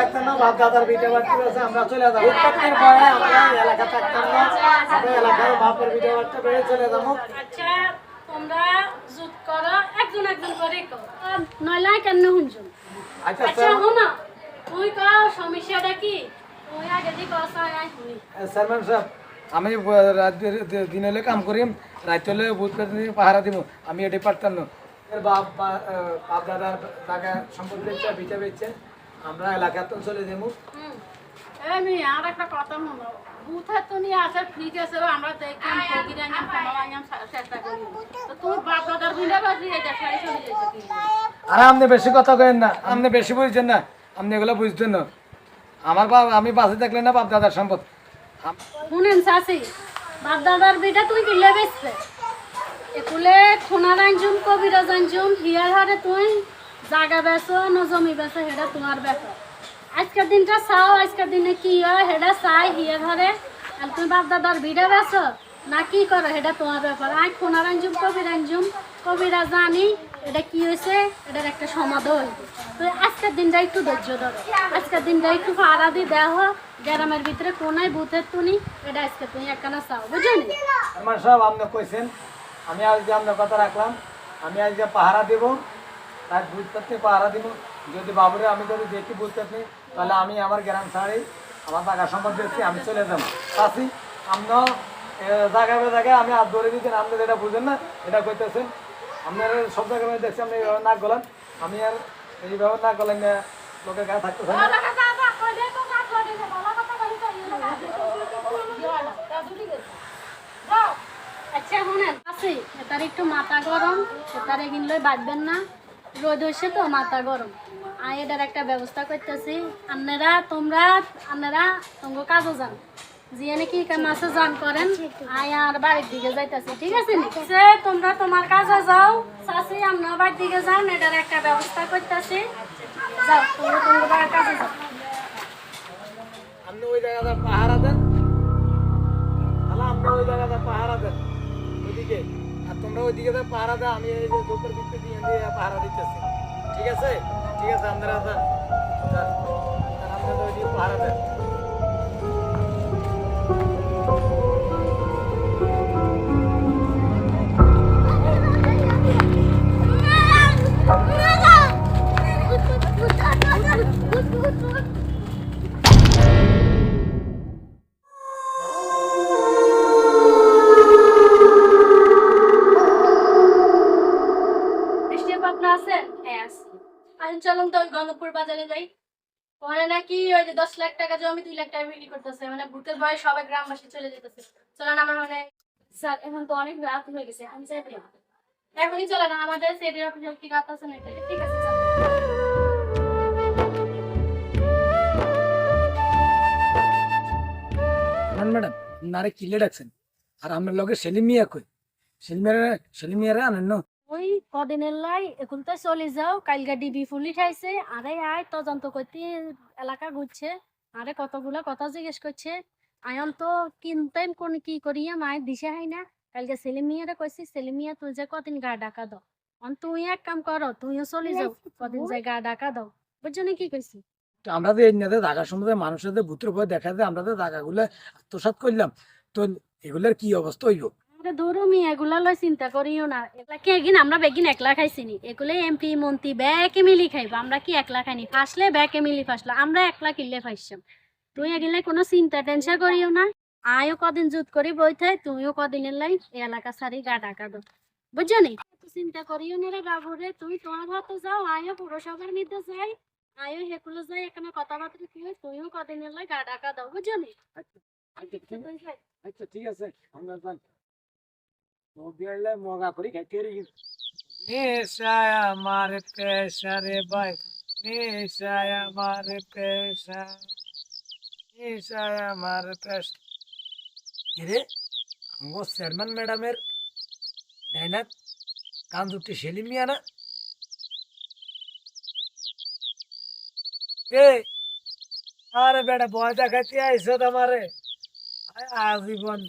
আছে আমরা চলে যাব। ভয়ে আমরা এলাকা থাকতাম না আমরা এলাকায় বাপের ভিডিও একটা বেড়ে চলে যাব। আচ্ছা তোমরা জুত করো একজন একজন করে। করো নয়লা কেন শুনছুন আচ্ছা আচ্ছা শোনো তুই কর সমস্যাটা কি? তুই আগে দি কর আই শুনি। চেয়ারম্যান সাহেব আমি রাত দিন হলে কাম করিম রাত হলে পাহারা দিব আমি এটি পারতাম না। বাপ বাপ দাদার টাকা সম্পত্তি বেচছে বিটা বেচছে। আমরা এলাকা তো চলে যাব। এই আর একটা কথা মনে বুথে তো নিয়ে আসে ঠিক আছে আমরা দেখলাম ফকির আኛম কমাল আኛম চেষ্টা করি। তো তুই বাপ দাদার বিনা বাজি এটা সারি চলে যেতে আর আপনি বেশি কথা কেন না আপনি বেশি বুঝছেন না আপনি এগুলো না। আমার বাপ আমি বাসে থাকলে না বাপ দাদার সম্পদ। আম- শুনেন চাচি বাপ দাদার বিটা তুই কিলে বেচবে একুলে খুনার আনজুম কবিরাজ আনজুম হিয়ার হারে তুই জাগা বেচো ন জমি বেচো সেটা তোমার ব্যাপার আজকের দিনটা চাও, আজকের দিনে কি হয় সেটা চাই হিয়ার হারে আর তুমি বাপ দাদার বিটা বেচো, না কি করো সেটা তোমার ব্যাপার আই খুনার আনজুম কবির আনজুম কবিরা জানি এটা কি হয়েছে এটার একটা সমাধান তো আজকের দিনটা একটু ধৈর্য ধরো। আজকের দিনটা একটু ফাড়া দিয়ে দেওয়া গ্রামের ভিতরে কোনায় বুথের তুনি এটা আজকে তুমি একখানা চাও বুঝলি আমার সব আপনি কইছেন, আমি আজকে আপনার কথা রাখলাম, আমি আজকে পাহারা দেব তার বুঝতে পাহারা দিব। যদি বাবুরে আমি যদি দেখি বুঝতে তাহলে আমি আমার গ্রাম ছাড়ি আমার টাকা সম্পদ দেখছি আমি চলে যাব। চাষি আপনার জায়গায় জায়গায় আমি হাত ধরে দিচ্ছেন আপনি যেটা বুঝেন না, এটা কইতেছেন। আপনার সব জায়গায় দেখছি, আপনি এইভাবে না গলান। আমি আর এইভাবে না গলান লোকের গায়ে থাকতে না। আচ্ছা শুনেন। আছে এটার একটু মাথা গরম এটারে কিনলে বাঁধবেন না। রোদ হয়েছে তো, মাথা গরম। আমি এটার একটা ব্যবস্থা করতেছি। আপনারা তোমরা আপনারা তোমার কাজও যান। যিয়ে নাকি মাছে যান করেন আই আর বাড়ির দিকে যাইতেছি, ঠিক আছে সে, তোমরা তোমার কাজে যাও। চাষি আপনার বাড়ির দিকে যান, এটার একটা ব্যবস্থা করতেছি। যাও, তোমরা তোমার কাজে যাও। পাহারা দেন। ওই জায়গাটা পাহারা দেন, ওইদিকে। তোমরা ওইদিকে তো পাহারা দাও, আমি এই যে দোকান ভিত্তি দিয়ে পাহারা দিতেছি। ঠিক আছে? ঠিক আছে আপনারা যান। আপনারা ওইদিকে পাহারা দেন বৃষ্টির পাবনা আছে? হ্যাঁ আমি চলুন তো গঙ্গপুর বাজারে যাই। নাকি ওই যে দশ লাখ টাকা জমি, দুই লাখ টাকা বিক্রি করতেছে। মানে ভূতের ভয়ে সবাই গ্রামবাসী চলে যেতেছে। চলেন, আমার স্যার, এখন তো অনেক রাত হয়ে গেছে, আমি চাই এখনই চলেন আমাদের কি আছে না ঠিক আছে হ্যাঁ আর আপনার লগে সেলিম মিয়া কই? সেলিম মিয়া সেলিম আনেন না? ওই কদিনের লাই এখন তো চলে যাও কালকে ডিবি পুলিশ আইছে আরে আয়, তদন্ত করতে এলাকা ঘুরছে। আরে কতগুলো কথা জিজ্ঞেস করছে। আয়ন তো কিনতেন কোন কি করিয়া মায়ের দিশে হয় না। কালকে সেলিমিয়ারে কইছি সেলিমিয়া তুই যে কদিন গা ডাকা দাও। অন, তুই এক কাম করো, তুইও চলে যাও, কদিন যে গা ডাকা দাও। বুঝছ না কি কইছি? আমরা তো এই নেতা জায়গার সম্বন্ধে মানুষের ভূতের ভয় দেখা যায়, আমরা তো জায়গাগুলো আত্মসাৎ করলাম, তো এগুলোর কি অবস্থা হইব? আরে এগুলা লয় চিন্তা করিও না। এগুলা কি আমরা বেগিন একলা এমপি খাইব। আমরা কি একলা আমরা একলা তুই কোনো চিন্তা, টেনশন করিও না। আয়ও কদিন জুত করি বইতে তুমিও কদিনের লাই এলাকা সারি গা ডাকা দো বুঝছ নি? চিন্তা করিও না রে বাবু রে তুই তোমার হাতে যাও আয়ও পুরসভার মধ্যে যাই। আয়ও হেকুলো যাই, এখানে কথাবার্তা কি হয় তুইও কদিনের লাই গা ডাকা দাও বুঝছ নি? আচ্ছা ঠিক আছে। আমরা যান মোবাইলে মগা করি খাইতে রে নেশায় আমার পেশা রে ভাই নেশায় আমার পেশা নেশায় আমার পেশা রে আমগো চেয়ারম্যান ম্যাডামের ডাইনাক কান দুটি সেলিম মিয়া না কে আরে বেটা ভয় দেখাইতে আইসো তোমারে আয় আজীবন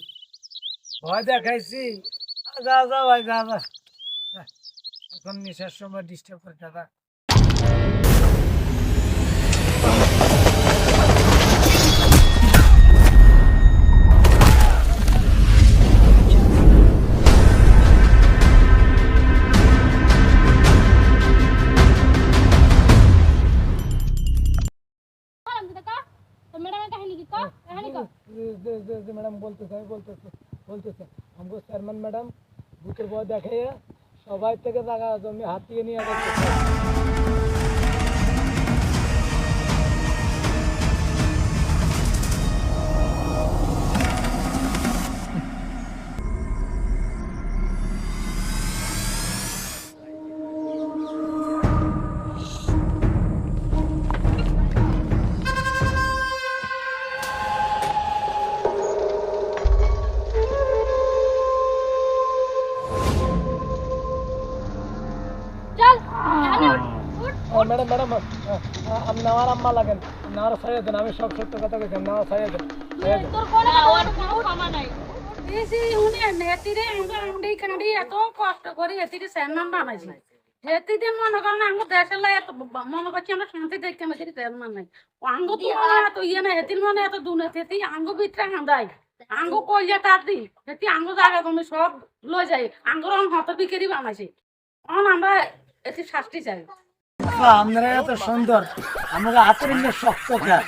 ভয় দেখাইছি আ, যা যা ভাই যা যা এখন নেশার সময় ডিস্টার্ব করে দাদা मैडम बोलते बोलते বলতেছে আমি বলতেছে বলতেছে আমাকে চেয়ারম্যান ম্যাডাম বুথের বয় দেখাইয়া সবাই থেকে টাকা জমি হাতিয়ে নিয়ে আঙ্গ তো মনে এত ইয়ে না হেতির মনে এত দুর্নীতি হেতি আঙ্গ ভিতরে হাঁদাই আঙ্গ কইয়া তার দি হেতি আঙ্গ জায়গা তুমি সব লই যাই আঙ্গর হত বিক্রি বানাইছি। অন আমরা এটি শাস্তি চাই। আপনারা এত সুন্দর। আমরা হাতের শক্ত খায়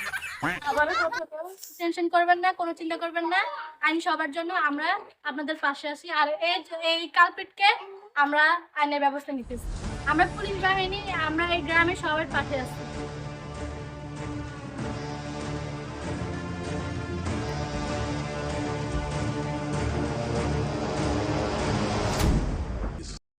টেনশন করবেন না, কোনো চিন্তা করবেন না। আইন সবার জন্য আমরা আপনাদের পাশে আছি। আর এই এই কালপিটকে আমরা আইনের ব্যবস্থা নিতেছি। আমরা পুলিশ বাহিনী, আমরা এই গ্রামে সবার পাশে আছি।